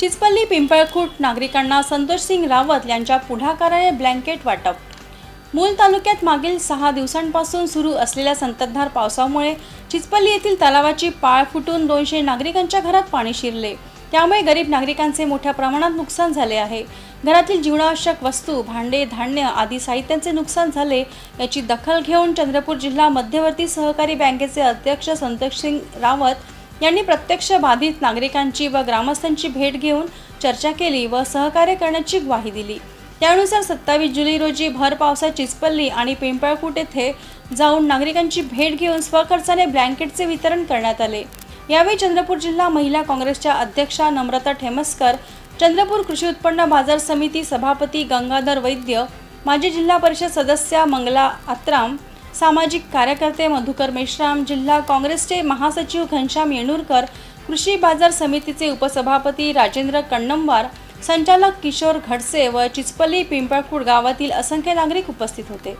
चिचपल्ली पिंपळखूट नागरिकांना संतोषसिंग रावत यांच्या पुढाकाराने ब्लँकेट वाटप. मूल तालुक्यात मागील सहा दिवसांपासून सुरू असलेल्या संततधार पावसामुळे चिचपल्ली येथील तलावाची पाळ फुटून दोनशे नागरिकांच्या घरात पाणी शिरले. त्यामुळे गरीब नागरिकांचे मोठ्या प्रमाणात नुकसान झाले आहे. घरातील जीवनावश्यक वस्तू भांडे धान्य आदी साहित्याचे नुकसान झाले याची दखल घेऊन चंद्रपूर जिल्हा मध्यवर्ती सहकारी बँकेचे अध्यक्ष संतोषसिंग रावत यांनी प्रत्यक्ष बाधित नागरिकांची व ग्रामस्थांची भेट घेऊन चर्चा केली व सहकार्य करण्याची ग्वाही दिली. त्यानुसार सत्तावीस जुलै रोजी भर पावसात चिचपल्ली आणि पिंपळकूट येथे जाऊन नागरिकांची भेट घेऊन स्वखर्चाने ब्लँकेटचे वितरण करण्यात आले. यावेळी चंद्रपूर जिल्हा महिला काँग्रेसच्या अध्यक्षा नम्रता ठेमसकर चंद्रपूर कृषी उत्पन्न बाजार समिती सभापती गंगाधर वैद्य माजी जिल्हा परिषद सदस्या मंगला आत्राम सामाजिक कार्यकर्ते मधुकर मेश्राम जिल्हा काँग्रेसचे महासचिव घनश्याम येणूरकर कृषी बाजार समितीचे उपसभापती राजेंद्र कण्णमवार संचालक किशोर घडसे व चिचपल्ली पिंपळखूड गावातील असंख्य नागरिक उपस्थित होते.